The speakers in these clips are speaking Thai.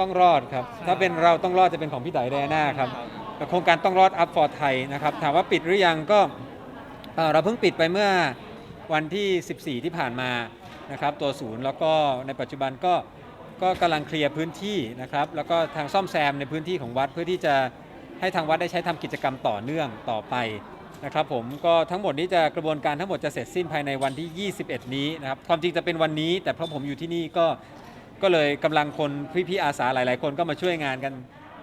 ต้องรอดครับ ถ้าเป็นเราต้องรอดจะเป็นของพี่ไต่แดน่าครับแต่โครงการต้องรอด up for ไทยนะครับ ถามว่าปิดหรือยังก็เอ่อเราเพิ่งปิดไปเมื่อวันที่ 14 ที่ผ่านมานะครับตัวศูนย์แล้วก็ในปัจจุบันก็ก็กำลังเคลียร์พื้นที่นะครับ แล้วก็ทางซ่อมแซมในพื้นที่ของวัดเพื่อที่จะให้ทางวัดได้ใช้ทำกิจกรรมต่อเนื่องต่อไปนะครับผมก็ทั้งหมดนี้จะกระบวนการทั้งหมดจะเสร็จสิ้นภายในวันที่ 21 นี้นะครับความจริงจะเป็นวันนี้ แต่เพราะผมอยู่ที่นี่ก็ ก็เลยกำลังคนพี่ๆอาสาหลาย ๆ คนก็มาช่วยงานกัน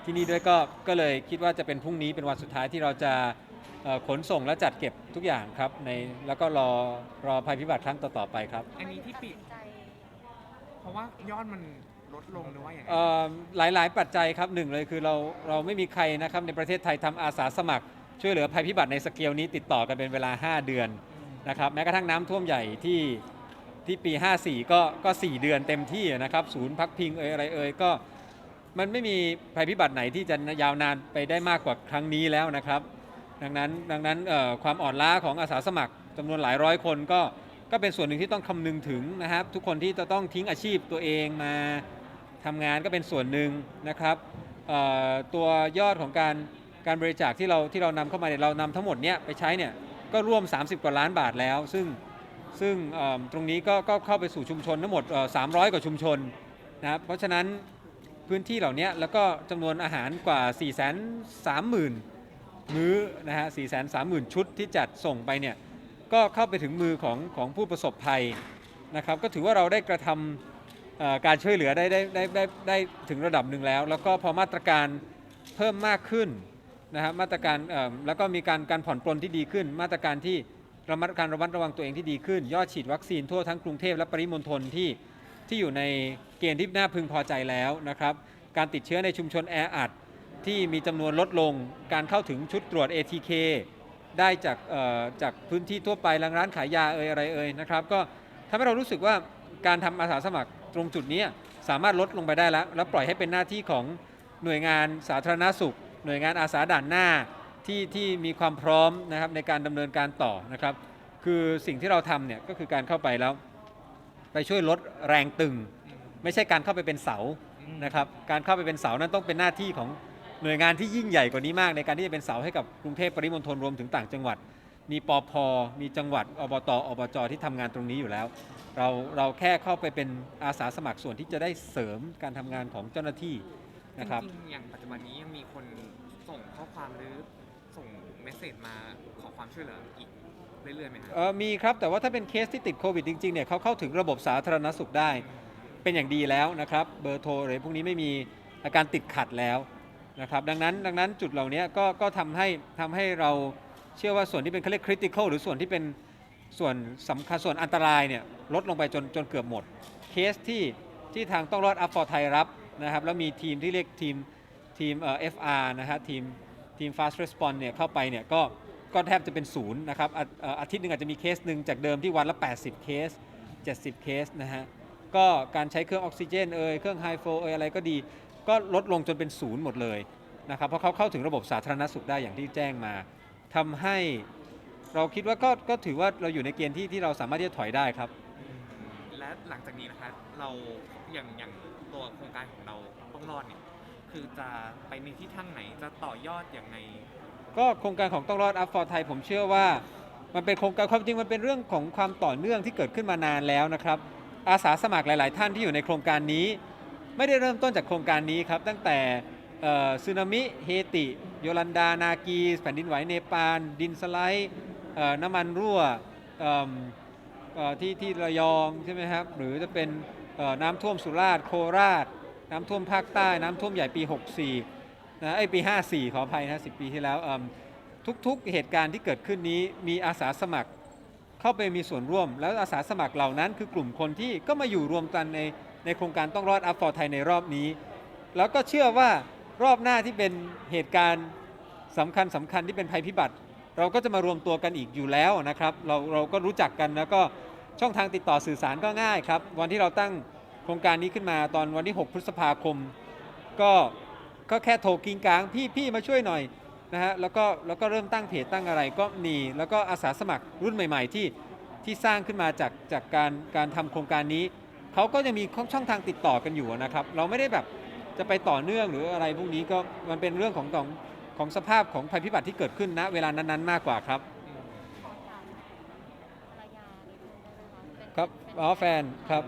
ที่นี่ด้วยก็ก็เลยคิดว่าจะเป็นพรุ่งนี้เป็นวันสุดท้ายที่เราจะเอ่อขนส่งและจัดเก็บทุกอย่างครับในแล้วก็รอรอภัยพิบัติครั้งต่อๆไปครับ อันนี้ที่ปิด เพราะว่ายอดมันลดลงหรือว่าอย่างไร เอ่อหลาย ๆ ปัจจัยครับหนึ่งเลยคือเราเราไม่มีใครนะครับในประเทศไทยทำอาสาสมัคร ช่วยเหลือภัยพิบัติในสเกลนี้ติดต่อกันเป็นเวลา 5 เดือนนะครับแม้กระทั่งน้ำท่วมใหญ่ที่ ที่ปี 54 ก็ก็ 4 เดือนเต็มที่นะครับ ศูนย์พักพิงเอ่ยอะไรเอ่ยก็มันไม่มีภัยพิบัติไหนที่จะยาวนานไปได้มากกว่าครั้งนี้แล้วนะครับ ดังนั้นดังนั้นความอ่อนล้าของอาสาสมัครจำนวนหลายร้อยคนก็ก็เป็นส่วนหนึ่งที่ต้องคำนึงถึงนะครับ ทุกคนที่จะต้องทิ้งอาชีพตัวเองมาทำงานก็เป็นส่วนหนึ่งนะครับตัวยอดของการการบริจาคที่เราที่เรานำเข้ามาเนี่ยเรานำทั้งหมดเนี้ยไปใช้เนี่ยก็ร่วม 30 กว่าล้านบาทแล้ว ซึ่ง ซึ่งตรงนี้ก็ก็เข้าไปสู่ชุมชนทั้งหมด 300 กว่าชุมชนนะครับเพราะฉะนั้นพื้นที่เหล่านี้แล้วก็จำนวนอาหารกว่า 4 3 0 0 0 0 มื้อนะฮะ 4 3 0 0 0 0 ชุดที่จัดส่งไปเนี่ยก็เข้าไปถึงมือของของผู้ประสบภัยนะครับก็ถือว่าเราได้กระทำการช่วยเหลือได้ได้ไดได้ได้ถึงระดับหนึ่งแล้ว แล้วก็พอมาตรการเพิ่มมากขึ้นนะครับมาตรการแล้วก็มีการการผ่อนปลนที่ดีขึ้นมาตรการที่ ระมัดการระมัดระวังตัวเองที่ดีขึ้น ยอดฉีดวัคซีนทั่วทั้งกรุงเทพและปริมณฑลที่ที่อยู่ในเกณฑ์ที่น่าพึงพอใจแล้วนะครับ การติดเชื้อในชุมชนแออัดที่มีจำนวนลดลง การเข้าถึงชุดตรวจ ATK ได้จากเอ่อจากพื้นที่ทั่วไปร้านขายยาเอ่ยอะไรเอ่ยนะครับ ก็ทำให้เรารู้สึกว่าการทำอาสาสมัครตรงจุดนี้สามารถลดลงไปได้แล้ว แล้วปล่อยให้เป็นหน้าที่ของหน่วยงานสาธารณสุข หน่วยงานอาสาด่านหน้า ที่ที่มีความพร้อมนะครับในการดำเนินการต่อนะครับ คือสิ่งที่เราทำเนี่ยก็คือการเข้าไปแล้ว ไปช่วยลดแรงตึง ไม่ใช่การเข้าไปเป็นเสานะครับการเข้าไปเป็นเสานั้นต้องเป็นหน้าที่ของหน่วยงานที่ยิ่งใหญ่กว่านี้มากในการที่จะเป็นเสาให้กับกรุงเทพปริมณฑลรวมถึงต่างจังหวัด มีปอพมีจังหวัดอบตอบจที่ทำงานตรงนี้อยู่แล้ว เราเราแค่เข้าไปเป็นอาสาสมัครส่วนที่จะได้เสริมการทำงานของเจ้าหน้าที่นะครับจริงๆอย่างปัจจุบันนี้ยังมีคนส่งข้อความหรือ ส่งเมสเซจมาขอความช่วยเหลืออีกเรื่อยๆไหมครับ เอ่อมีครับ แต่ว่าถ้าเป็นเคสที่ติดโควิดจริงๆเนี่ยเขาเข้าถึงระบบสาธารณสุขได้ เป็นอย่างดีแล้วนะครับ เบอร์โทรอะไรพวกนี้ไม่มีอาการติดขัดแล้วนะครับ ดังนั้นดังนั้นจุดเหล่านี้ก็ก็ทำให้ทำให้เราเชื่อว่าส่วนที่เป็นเขาเรียก critical หรือส่วนที่เป็นส่วนสำคัญส่วนอันตรายเนี่ยลดลงไปจนจนเกือบหมด เคสที่ที่ทางต้องรอดอัพฟอร์ไทยรับนะครับแล้วมีทีมที่เรียกทีมทีมเอ่อ FR นะฮะทีม ทีม fast response เนี่ยเข้าไปเนี่ยก็ก็แทบจะเป็นศูนย์นะครับอาเอ่อาทิตย์หนึ่งอาจจะมีเคสหนึ่งจากเดิมที่วันละ 80 เคส 70 เคสนะฮะก็การใช้เครื่องออกซิเจนเอ่ยเครื่องไฮโฟเอ่ยอะไรก็ดี ก็ลดลงจนเป็นศูนย์หมดเลยนะครับเพราะเขาเข้าถึงระบบสาธารณสุขได้อย่างที่แจ้งมาทำให้เราคิดว่าก็ก็ถือว่าเราอยู่ในเกณฑ์ที่ที่เราสามารถที่จะถอยได้ครับ และหลังจากนี้นะคะเราอย่างอย่างตัวโครงการของเราต้องรอดเนี่ย คือจะไปในที่ทางไหนจะต่อยอดอย่างไง ก็โครงการของต้องรอดอัพฟอร์ไทยผมเชื่อว่า มันเป็นโครงการความจริงมันเป็นเรื่องของความต่อเนื่องที่เกิดขึ้นมานานแล้วนะครับ อาสาสมัครหลาย ๆ ท่านที่อยู่ในโครงการนี้ ไม่ได้เริ่มต้นจากโครงการนี้ครับ ตั้งแต่เอ่อสึนามิเฮติ โยลันดานากีแผ่นดินไหวเนปาล ดินสไลด์น้ำมันรั่วที่ที่ระยองใช่ไหมครับหรือจะเป็นน้ำท่วมสุราษฎร์โคราช น้ำท่วมภาคใต้น้ำท่วมใหญ่ปี 64นะไอปี 54 ขออภัยนะ10 ปีที่แล้วทุกๆเหตุการณ์ที่เกิดขึ้นนี้มีอาสาสมัครเข้าไปมีส่วนร่วม แล้วอาสาสมัครเหล่านั้น คือกลุ่มคนที่ก็มาอยู่รวมกันในในโครงการต้องรอดอัพฟอร์ไทยในรอบนี้ แล้วก็เชื่อว่ารอบหน้าที่เป็นเหตุการณ์สำคัญสำคัญที่เป็นภัยพิบัติ เราก็จะมารวมตัวกันอีกอยู่แล้วนะครับ เราเราก็รู้จักกันแล้วก็ช่องทางติดต่อสื่อสารก็ง่ายครับ วันที่เราตั้ง ครงการนี้ขึ้นมาตอนวันที่ 6 พฤษภาคม ก็ก็แค่โทรกิงกลางพี่พี่มาช่วยหน่อยนะฮะแล้วก็แล้วก็เริ่มตั้งเพจตั้งอะไรก็มีแล้วก็อาสาสมัครรุ่นใหม่ ๆ ที่ที่สร้างขึ้นมาจากจากการการทำโครงการนี้เขาก็จะมีช่องทางติดต่อกันอยู่นะครับ เราไม่ได้แบบจะไปต่อเนื่องหรืออะไรพวกนี้ก็มันเป็นเรื่องของของของสภาพของภัยพิบัติที่เกิดขึ้นณเวลานั้นๆ มากกว่าครับขอถามภรรยานิดนึงได้ไหมคะเป็นครับเป็นอ๋อแฟนครับ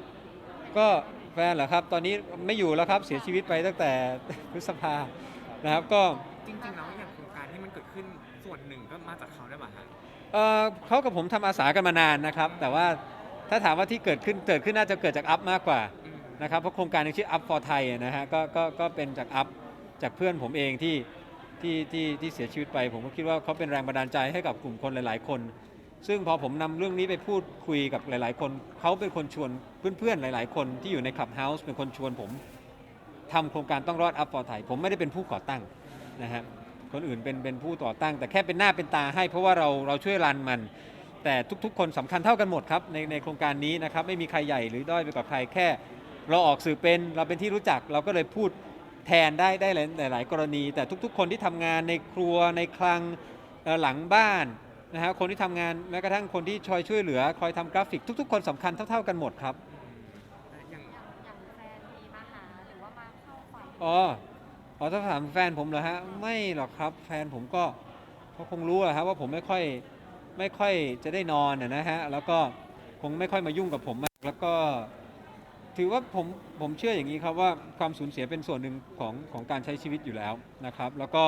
ก็แฟนเหรอครับ ตอนนี้ไม่อยู่แล้วครับเสียชีวิตไปตั้งแต่พฤษภานะครับก็จริงๆแล้วอย่างโครงการที่มันเกิดขึ้นส่วนหนึ่งก็มาจากเขาได้ป่ะฮะเอ่อเขากับผมทำอาสากันมานานนะครับ แต่ว่าถ้าถามว่าที่เกิดขึ้นเกิดขึ้นน่าจะเกิดจากอัพมากกว่าอืมนะครับเพราะโครงการนี้ชื่อ Up for Thai นะฮะก็ก็ก็เป็นจากอัพจากเพื่อนผมเองที่ที่ที่ที่เสียชีวิตไป ผมก็คิดว่าเขาเป็นแรงบันดาลใจให้กับกลุ่มคนหลาย ๆ คน ซึ่งพอผมนำเรื่องนี้ไปพูดคุยกับหลาย ๆ คน เขาเป็นคนชวนเพื่อน ๆ หลาย ๆ คนที่อยู่ในคลับเฮาส์เป็นคนชวนผมทำโครงการต้องรอด Up for Thai ผมไม่ได้เป็นผู้ก่อตั้งนะฮะคนอื่นเป็นเป็นผู้ต่อตั้ง แต่แค่เป็นหน้าเป็นตาให้เพราะว่าเราเราช่วยรันมัน แต่ทุก ๆ คนสำคัญเท่ากันหมดครับในในโครงการนี้นะครับไม่มีใครใหญ่หรือด้อยไปกว่าใครแค่ เราออกสื่อเป็นเราเป็นที่รู้จักเราก็เลยพูดแทนได้ได้หลายหลายๆกรณี แต่ทุก ๆ คนที่ทำงานในครัวในคลังหลังบ้าน นะฮะคนที่ทำงานแม้กระทั่งคนที่คอยช่วยเหลือ คอยทำกราฟิกทุก ๆ คนสำคัญเท่า ๆกันหมดครับอย่างอย่างอย่างแฟนมีมาหาหรือว่ามาเข้าฝันอ๋ออ๋อถ้าถามแฟนผมเหรอฮะไม่หรอกครับ แฟนผมก็เขาคงรู้อะครับว่าผมไม่ค่อยไม่ค่อยจะได้นอนอะนะฮะแล้วก็คงไม่ค่อยมายุ่งกับผมมากแล้วก็ถือว่าผมผมเชื่ออย่างนี้ครับว่าความสูญเสียเป็นส่วนหนึ่งของของการใช้ชีวิตอยู่แล้วนะครับ แล้วก็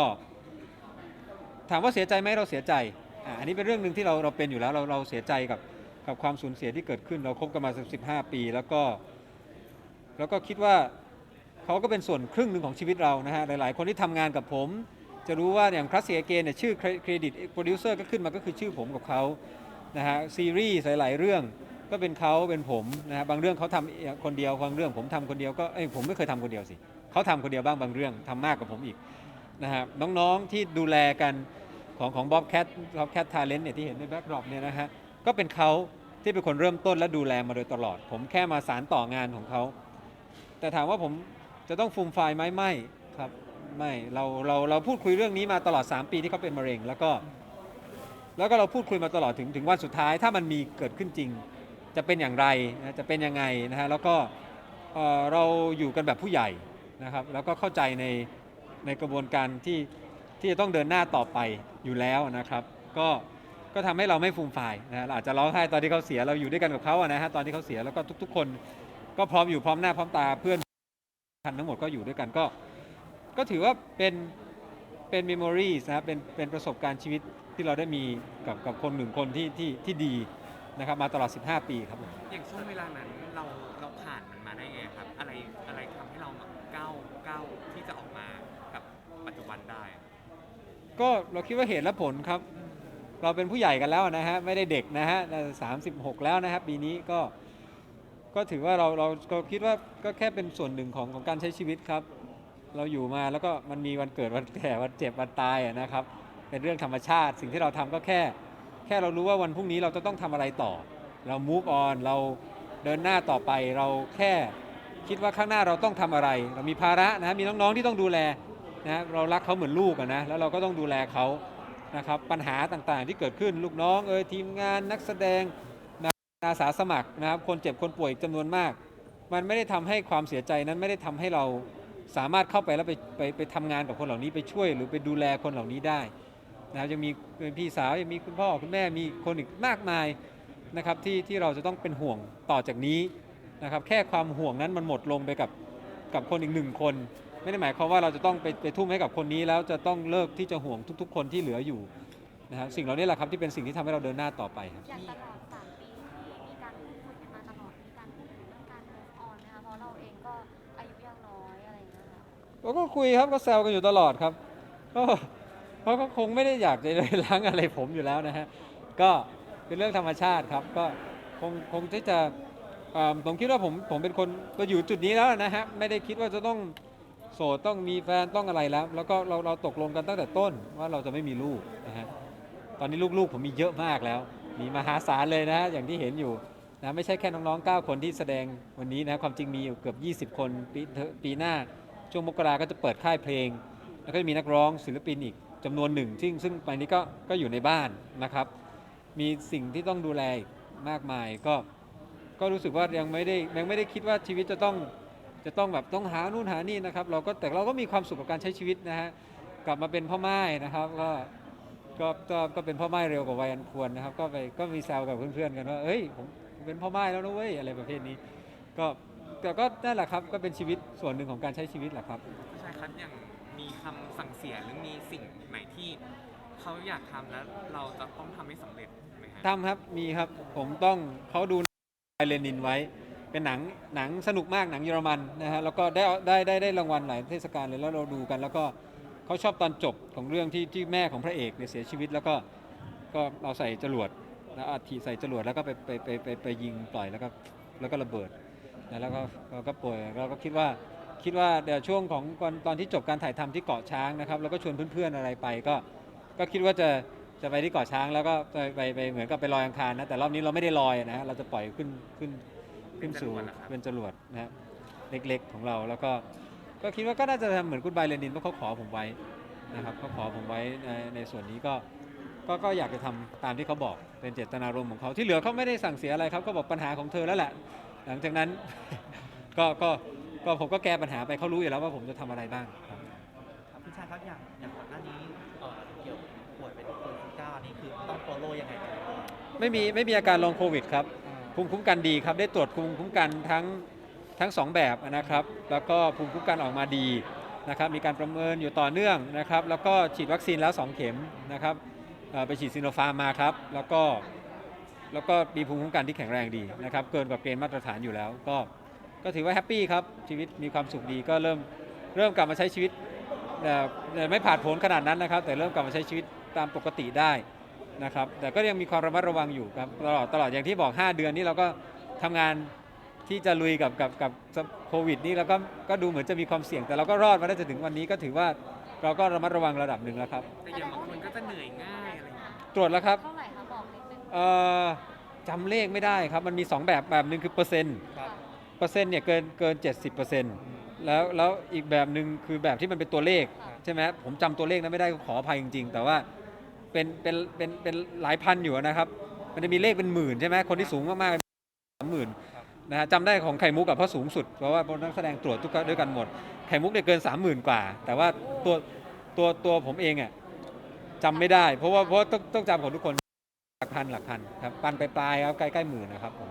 ถามว่าเสียใจไหมเราเสียใจ อ่าอันนี้เป็นเรื่องหนึ่งที่เราเราเป็นอยู่แล้วเราเราเสียใจกับกับความสูญเสียที่เกิดขึ้น เราคบกันมาสิบห้าปี แล้วก็แล้วก็คิดว่าเขาก็เป็นส่วนครึ่งหนึ่งของชีวิตเรานะฮะหลาย ๆ คนที่ทำงานกับผม จะรู้ว่าอย่างคลาสเซียเกนเนี่ยชื่อเครดิตโปรดิวเซอร์ก็ขึ้นมาก็คือชื่อผมกับเขานะฮะซีรีส์หลาย ๆ เรื่องก็เป็นเขาเป็นผมนะฮะบางเรื่องเขาทำคนเดียวบางเรื่องผมทำคนเดียวก็เอ้ยผมไม่เคยทำคนเดียวสิเขาทำคนเดียวบ้างบางเรื่องทำมากกว่าผมอีกนะฮะน้องๆที่ดูแลกัน ของของบ๊อบแคทบ๊อบแคททาเลนต์เนี่ยที่เห็นในแบ็กดรอปเนี่ยนะฮะก็เป็นเขาที่เป็นคนเริ่มต้นและดูแลมาโดยตลอด ผมแค่มาสารต่องานของเขา แต่ถามว่าผมจะต้องฟูมไฟล์ไหมไม่ครับไม่เราเราเราพูดคุยเรื่องนี้มาตลอด 3 ปีที่เขาเป็นมะเร็ง แล้วก็ แล้วก็เราพูดคุยมาตลอดถึงถึงวันสุดท้าย ถ้ามันมีเกิดขึ้นจริง จะเป็นอย่างไรนะจะเป็นยังไงนะฮะแล้วก็เเราอยู่กันแบบผู้ใหญ่นะครับ แล้วก็เข้าใจในในกระบวนการที่ ที่จะต้องเดินหน้าต่อไปอยู่แล้วนะครับ ก็ก็ทำให้เราไม่ฟูมไฟายนะอาจจะร้องไห้ตอนที่เขาเสียเราอยู่ด้วยกันกับเขาอะนะฮะตอนที่เขาเสียแล้วก็ทุก ๆ คน ก็พร้อมอยู่พร้อมหน้าพร้อมตาเพื่อนทันทั้งหมดก็อยู่ด้วยกันก็ ก็ถือว่าเป็นเป็นเมมโมรีนะครับเป็นเป็นประสบการณ์ชีวิตที่เราได้มีกับกับคนหนึ่งคนที่ที่ที่ดีนะครับมาตลอด 15 ปีครับผมอย่างช่วงเวลานั้นเราเราผ่านมันมาได้ไงครับ อะไรอะไรทำให้เราก้าวก้าวที่จะออกมากับปัจจุบันได้ ก็เราคิดว่าเหตุและผลครับ เราเป็นผู้ใหญ่กันแล้วนะฮะไม่ได้เด็กนะฮะสามสิบหกแล้วนะครับปีนี้ก็ก็ถือว่าเราเราก็คิดว่าก็แค่เป็นส่วนหนึ่งของของการใช้ชีวิตครับ เราอยู่มาแล้วก็มันมีวันเกิดวันแก่วันเจ็บวันตายนะครับ เป็นเรื่องธรรมชาติ สิ่งที่เราทำก็แค่ แค่เรารู้ว่าวันพรุ่งนี้เราจะต้องทำอะไรต่อ เรา move on เราเดินหน้าต่อไปเราแค่คิดว่าข้างหน้าเราต้องทำอะไร เรามีภาระนะมีน้องๆที่ต้องดูแล นะเรารักเขาเหมือนลูกนะแล้วเราก็ต้องดูแลเขานะครับปัญหาต่างๆที่เกิดขึ้นลูกน้องเอยทีมงานนักแสดงนะอาสาสมัครนะครับคนเจ็บคนป่วยจำนวนมาก มันไม่ได้ทำให้ความเสียใจนั้นไม่ได้ทำให้เราสามารถเข้าไปแล้วไปไปไปทำงานกับคนเหล่านี้ไปช่วย หรือไปดูแลคนเหล่านี้ได้นะครับยังมีพี่สาวยังมีคุณพ่อคุณแม่มีคนอีกมากมายนะครับที่ที่เราจะต้องเป็นห่วงต่อจากนี้นะครับแค่ความห่วงนั้นมันหมดลงไปกับกับคนอีกหนึ่งคน ไม่ได้หมายความว่าเราจะต้องไปไปทุ่มให้กับคนนี้ แล้วจะต้องเลิกที่จะห่วงทุก ๆ คนที่เหลืออยู่นะครับสิ่งเหล่านี้แหละครับที่เป็นสิ่งที่ทำให้เราเดินหน้าต่อไปครับ อย่างตลอดสามปีที่มีการพูดคุยกันมาตลอดมีการพูดถึงเรื่องการ move on นะคะเพราะเราเองก็อายุยังน้อยอะไรอย่างเงี้ยค่ะเราก็คุยครับก็แซวกันอยู่ตลอดครับก็เขาก็คงไม่ได้อยากจะเลยล้างอะไรผมอยู่แล้วนะฮะก็เป็นเรื่องธรรมชาติครับ ก็คงคงที่จะเอ่อผมคิดว่าผมผมเป็นคนก็อยู่จุดนี้แล้วนะฮะไม่ได้คิดว่าจะต้องโส ดต้องมีแฟนต้องอะไรแล้ว แล้วก็เราเราตกลงกันตั้งแต่ต้นว่าเราจะไม่มีลูกนะฮะตอนนี้ลูกๆผมมีเยอะมากแล้ว มีมหาศาลเลยนะฮะอย่างที่เห็นอยู่นะไม่ใช่แค่น้องๆ 9 คนที่แสดงวันนี้นะความจริงมีอยู่เกือบ 20 คนปีปีหน้า ช่วงมกราก็จะเปิดค่ายเพลง แล้วก็จะมีนักร้องศิลปินอีกจำนวนหนึ่ง ซึ่งซึ่งไปนี้ก็ก็อยู่ในบ้านนะครับ มีสิ่งที่ต้องดูแลมากมายก็ก็รู้สึกว่ายังไม่ได้ยังไม่ได้คิดว่าชีวิตจะต้อง จะต้องแบบต้องหานู่นหานี่นะครับ เราก็แต่เราก็มีความสุขกับการใช้ชีวิตนะฮะกลับมาเป็นพ่อไม้นะครับก็ก็ก็ก็เป็นพ่อไม้เร็วกว่าวัยอันควรนะครับ ก็ไปก็มีแซวกับเพื่อนๆกันว่าเอ้ยผมเป็นพ่อไม้แล้วนะเว้ยอะไรประเภทนี้ ก็แต่ก็นั่นแหละครับก็เป็นชีวิตส่วนหนึ่งของการใช้ชีวิตแหละครับ ใช่ครับอย่างมีคำสั่งเสียหรือมีสิ่งไหนที่เขาอยากทำแล้วเราจะต้องทำให้สำเร็จไหมฮะ ทำครับ มีครับ ผมต้องเขาดูไเลนินไว้ เป็นหนังหนังสนุกมากหนังเยอรมันนะฮะแล้วก็ได้ได้ได้ได้รางวัลหลายเทศกาลเลยแล้วเราดูกัน แล้วก็เขาชอบตอนจบของเรื่องที่ที่แม่ของพระเอกเนี่ยเสียชีวิตแล้วก็ก็เอาใส่จรวดแล้วอัฐิใส่จรวดแล้วก็ไปไปไปไปไปยิงปล่อยแล้วก็แล้วก็ระเบิดนะแล้วก็เราก็ป่วยเราก็คิดว่าคิดว่าเดี๋ยวช่วงของตอนตอนที่จบการถ่ายทำที่เกาะช้างนะครับแล้วก็ชวนเพื่อนๆอะไรไปก็ก็คิดว่าจะจะไปที่เกาะช้างแล้วก็ไปไปไปเหมือนกับไปลอยอังคารนะแต่รอบนี้เราไม่ได้ลอยนะฮะเราจะปล่อยขึ้นขึ้น ขึ้นสู่เป็นจรวดนะฮะเล็กๆของเราแล้วก็ก็คิดว่าก็น่าจะทำเหมือนคุณไบเลนินเพราะเขาขอผมไว้นะครับเขาขอผมไว้ในในส่วนนี้ก็ก็ก็อยากจะทำตามที่เขาบอกเป็นเจตนารมณ์ของเขาที่เหลือเขาไม่ได้สั่งเสียอะไรครับก็บอกปัญหาของเธอแล้วแหละ หลังจากนั้นก็ก็ก็ผมก็แก้ปัญหาไปเขารู้อยู่แล้วว่าผมจะทำอะไรบ้างครับครับพี่ชายครับอย่างอย่างก่อนหน้านี้เอ่อเกี่ยวป่วยเป็นโควิด19นี่คือต้อง follow ยังไงกันบ้างไม่มีไม่มีอาการลองโควิดครับอ่า ภูมิคุ้มกันดีครับ ได้ตรวจภูมิคุ้มกันทั้งทั้งสองแบบนะครับ แล้วก็ภูมิคุ้มกันออกมาดีนะครับ มีการประเมินอยู่ต่อเนื่องนะครับ แล้วก็ฉีดวัคซีนแล้ว 2 เข็มนะครับไปฉีดซิโนฟาร์มมาครับ แล้วก็แล้วก็มีภูมิคุ้มกันที่แข็งแรงดีนะครับ เกินกว่าเกณฑ์มาตรฐานอยู่แล้ว ก็ก็ถือว่าแฮปปี้ครับ ชีวิตมีความสุขดีก็เริ่มเริ่มกลับมาใช้ชีวิตแต่ไม่ผ่าดโผนขนาดนั้นนะครับ แต่เริ่มกลับมาใช้ชีวิตตามปกติได้ นะครับ แต่ก็ยังมีความระมัดระวังอยู่ครับตลอดตลอดอย่างที่บอก 5 เดือนนี้เราก็ทำงานที่จะลุยกับกับกับโควิดนี่เราก็ก็ดูเหมือนจะมีความเสี่ยง แต่เราก็รอดมาได้จนถึงวันนี้ก็ถือว่าเราก็ระมัดระวังระดับหนึ่งแล้วครับ แต่อย่างบางคนก็จะเหนื่อยง่ายอะไรอย่างเงี้ยตรวจแล้วครับเท่าไหร่คะบอกนิดนึงเอ่อจำเลขไม่ได้ครับ มันมี 2 แบบแบบหนึ่งคือเปอร์เซ็นต์ครับเปอร์เซ็นต์เนี่ยเกินเกิน 70เปอร์เซ็นต์แล้วแล้วอีกแบบหนึ่งคือแบบที่มันเป็นตัวเลขค่ะใช่ไหมผมจำตัวเลขนั้นไม่ได้ขออภัยจริง ๆ แต่ว่า เป็นเป็นเป็นเป็นหลายพันอยู่นะครับ มันจะมีเลขเป็นหมื่นใช่ไหมคนที่สูงมากๆสามหมื่นนะฮะจำได้ของไข่มุกกับพ่อสูงสุดเพราะว่านักแสดงตรวจทุกด้วยกันหมดไข่มุกเนี่ยเกิน 3 0,000 กว่า แต่ว่าตัวตัวตัวผมเองอะจำไม่ได้ เพราะว่าเพราะต้องต้องจำของทุกคนหลักพันหลักพันครับปันไปปลายครับใกล้ใกล้หมื่นนะครับผม